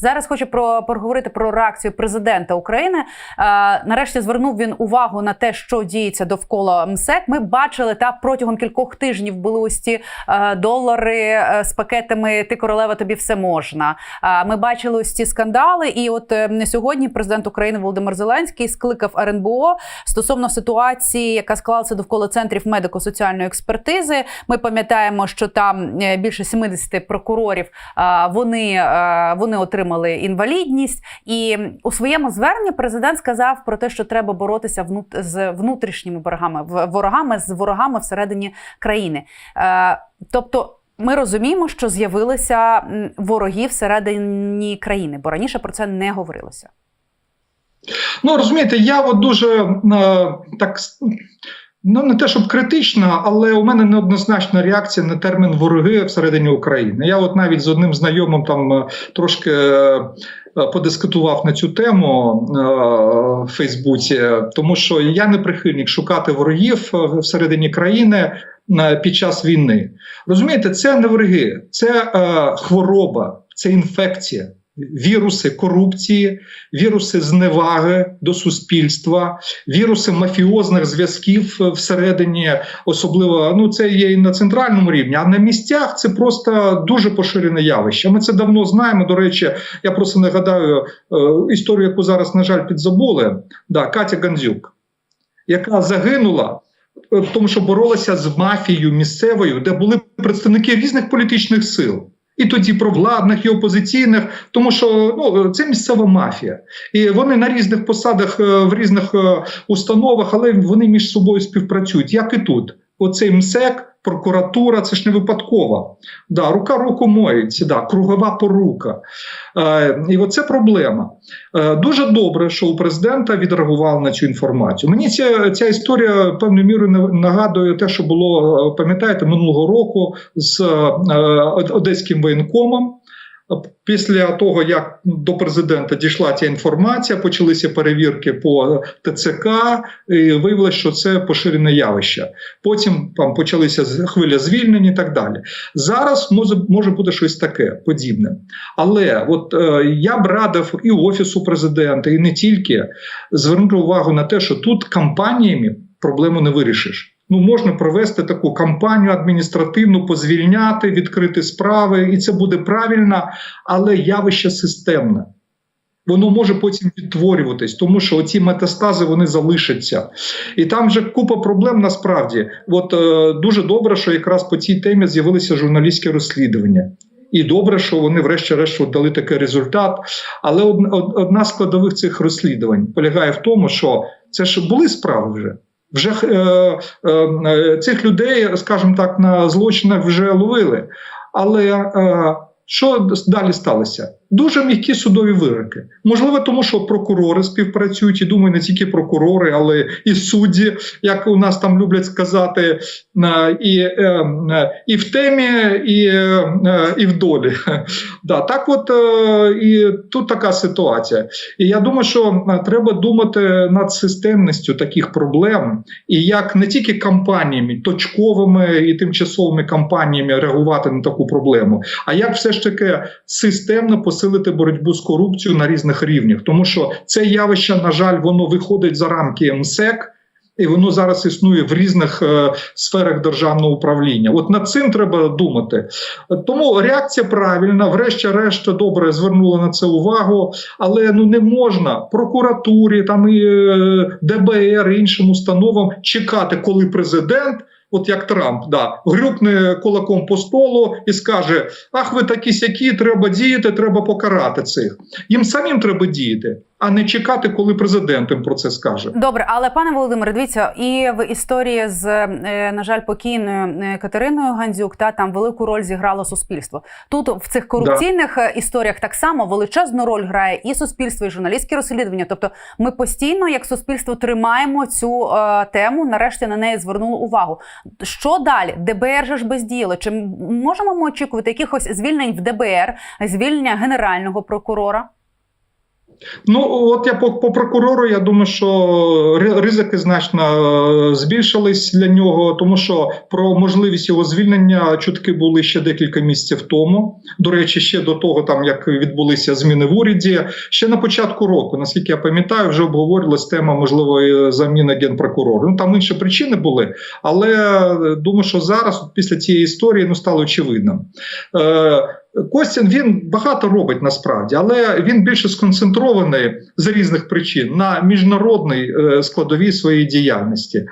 Зараз хочу про поговорити про реакцію президента України. Е, нарешті звернув він увагу на те, що діється довкола МСЕК. Ми бачили та протягом кількох тижнів були ось ці е, долари е, з пакетами Ти королева, тобі все можна. Ми бачили ось ці скандали. І от е, сьогодні президент України Володимир Зеленський скликав РНБО стосовно ситуації, яка склалася довкола центрів медико-соціальної експертизи. Ми пам'ятаємо, що там більше 70 прокурорів вони, вони отримали інвалідність. І у своєму зверненні президент сказав про те, що треба боротися з внутрішніми ворогами, в- ворогами з ворогами всередині країни. Е, Тобто. Ми розуміємо, що з'явилися вороги всередині країни, бо раніше про це не говорилося. Ну розумієте, я от дуже е, так. Ну, не те, щоб критична, але у мене неоднозначна реакція на термін вороги всередині України. Я, от навіть з одним знайомим там е, трошки е, подискутував на цю тему е, в Фейсбуці, тому що я не прихильник шукати ворогів е, всередині країни е, під час війни. Розумієте, це не вороги, це е, хвороба, це інфекція. Віруси корупції, віруси зневаги до суспільства, віруси мафіозних зв'язків е, всередині, особливо ну це є і на центральному рівні, а на місцях це просто дуже поширене явище. Ми це давно знаємо. До речі, я просто нагадаю е, історію, яку зараз, на жаль, підзабули. Да, Катя Гандзюк, яка загинула. е, Тому що боролася з мафією місцевою, де були представники різних політичних сил, і тоді про владних, і опозиційних, тому що ну це місцева мафія, і вони на різних посадах е, в різних е, установах, але вони між собою співпрацюють, як і тут. Оцей МСЕК, прокуратура, це ж не випадково. Да, рука руку моється, да, кругова порука. Е, і оце проблема. Е, дуже добре, що у президента відреагував на цю інформацію. Мені ця, ця історія певною мірою на- нагадує те, що було, е, пам'ятаєте, минулого року з е, одеським воєнкомом. Після того, як до президента дійшла ця інформація, почалися перевірки по ТЦК, і виявилося, що це поширене явище. Потім там почалися хвиля звільнень і так далі. Зараз може, може бути щось таке подібне. Але от е, я б радив і офісу президента, і не тільки звернути увагу на те, що тут кампаніями проблему не вирішиш. Ну, можна провести таку кампанію адміністративну, позвільняти, відкрити справи, і це буде правильно, але явище системне. Воно може потім відтворюватись, тому що ці метастази вони залишаться. І там вже купа проблем насправді. От е, дуже добре, що якраз по цій темі з'явилися журналістські розслідування. І добре, що вони, врешті-решт, дали такий результат. Але од- од- одна з складових цих розслідувань полягає в тому, що це ж були справи вже. Вже е, е, е, цих людей, скажімо так, на злочинах вже ловили. Але е, що далі сталося? Дуже м'які судові вироки. Можливо, тому що прокурори співпрацюють, і думаю, не тільки прокурори, але і судді, як у нас там люблять сказати, і, е, е, і в темі, і, е, і в долі. Да, так от е, і тут така ситуація. І я думаю, що треба думати над системністю таких проблем, і як не тільки кампаніями, точковими і тимчасовими кампаніями реагувати на таку проблему, а як все ж таки системно посилити боротьбу з корупцією на різних рівнях, тому що це явище, на жаль, воно виходить за рамки МСЕК. І воно зараз існує в різних е, сферах державного управління. От над цим треба думати. Тому реакція правильна, врешті-решт, добре звернула на це увагу, але ну не можна прокуратурі, там і е, ДБР іншим установам чекати, коли президент. От як Трамп, да, грюкне кулаком по столу і скаже: Ах, ви такі сякі, треба діяти, треба покарати цих. Їм самим треба діяти, а не чекати, коли президент їм про це скаже. Добре, але пане Володимире, дивіться, і в історії з е, на жаль покійною е, Катериною Гандзюк та там велику роль зіграло суспільство. Тут в цих корупційних е, історіях так само величезну роль грає і суспільство, і журналістські розслідування. Тобто, ми постійно, як суспільство, тримаємо цю е, тему. Нарешті на неї звернули увагу. Що далі? ДБР же ж бездіяло. Чи можемо ми очікувати якихось звільнень в ДБР, звільнення генерального прокурора? Ну, от я по, по прокурору, я думаю, що ризики значно е, збільшились для нього, тому що про можливість його звільнення чутки були ще декілька місяців тому. До речі, ще до того, там як відбулися зміни в уряді, ще на початку року, наскільки я пам'ятаю, вже обговорювалась тема можливої заміни генпрокурора. Ну там інші причини були, але е, думаю, що зараз, після цієї історії, ну стало очевидно. Е, Костін він багато робить насправді, але він більше сконцентрований з різних причин на міжнародній е, складовій своєї діяльності.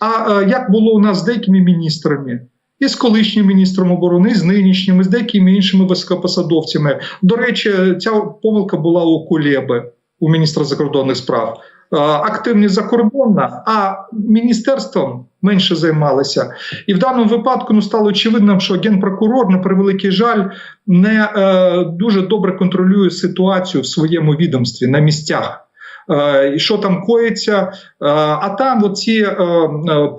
А е, як було у нас з деякими міністрами, і з колишнім міністром оборони, і з нинішнім, і з деякими іншими високопосадовцями. До речі, ця помилка була у Кулеби, у міністра закордонних справ. Е, Активність закордонна, а міністерством менше займалися. І в даному випадку ну, стало очевидним, що генпрокурор, на превеликий жаль, не е, дуже добре контролює ситуацію в своєму відомстві на місцях. Е, і що там коїться, Е, а там оці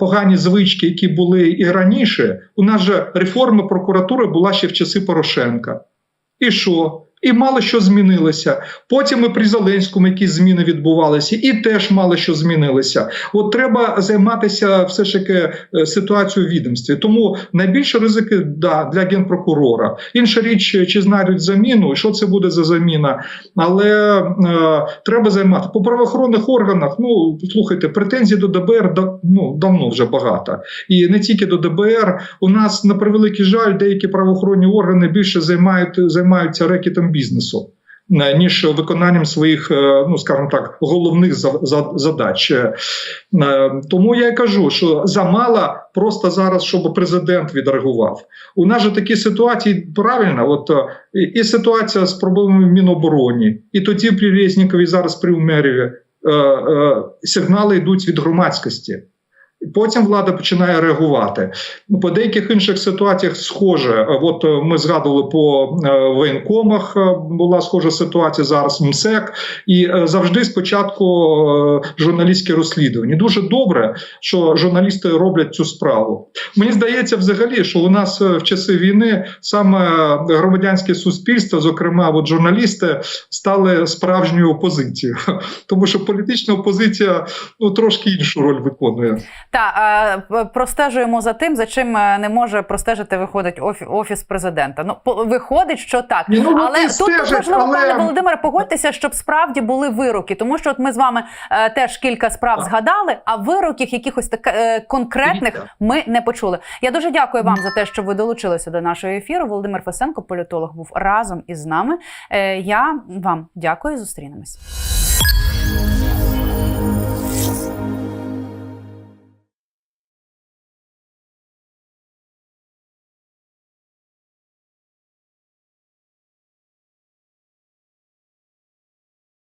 погані звички, які були і раніше, у нас же реформа прокуратури була ще в часи Порошенка. І що? І мало що змінилося. Потім і при Зеленському якісь зміни відбувалися, і теж мало що змінилося. От треба займатися все ж таки е, ситуацією в відомстві. Тому найбільше ризики да, для генпрокурора. Інша річ, чи знайдуть заміну, що це буде за заміна. Але е, треба займати по правоохоронних органах. Ну слухайте, претензій до ДБР да, ну, давно вже багато. І не тільки до ДБР. У нас на превеликий жаль, деякі правоохоронні органи більше займають займаються рекетом бізнесу. е, Ніж виконанням своїх, е, ну скажімо так, головних за- за- задач. Е, е, Тому я кажу, що замало просто зараз, щоб президент відреагував. У нас же такі ситуації правильно, от е, і, ситуація з проблемами в Мінобороні, і тоді при Резнікові, зараз при Умереві е, е, сигнали йдуть від громадськості. Потім влада починає реагувати. Ну, По деяких інших ситуаціях схоже. От е, ми згадували по е, воєнкомах, е, була схожа ситуація зараз МСЕК, і е, завжди спочатку е, журналістське розслідування. Дуже добре, що журналісти роблять цю справу. Мені здається, взагалі, що у нас е, в часи війни саме громадянське суспільство, зокрема, от журналісти, стали справжньою опозицією, тому що політична опозиція ну трошки іншу роль виконує. Та простежуємо за тим, за чим е, не може простежити виходить офі- офіс президента. Ну виходить, що так, ну, але тут, важливо, але- пане Володимире, погодьтеся, щоб справді були вироки, тому що от ми з вами е, теж кілька справ Так. згадали, а вироків якихось так, е, конкретних ми не почули. Я дуже дякую вам за те, що ви долучилися до нашого ефіру. Володимир Фесенко, політолог, був разом із нами. Е, я вам дякую. Зустрінемось.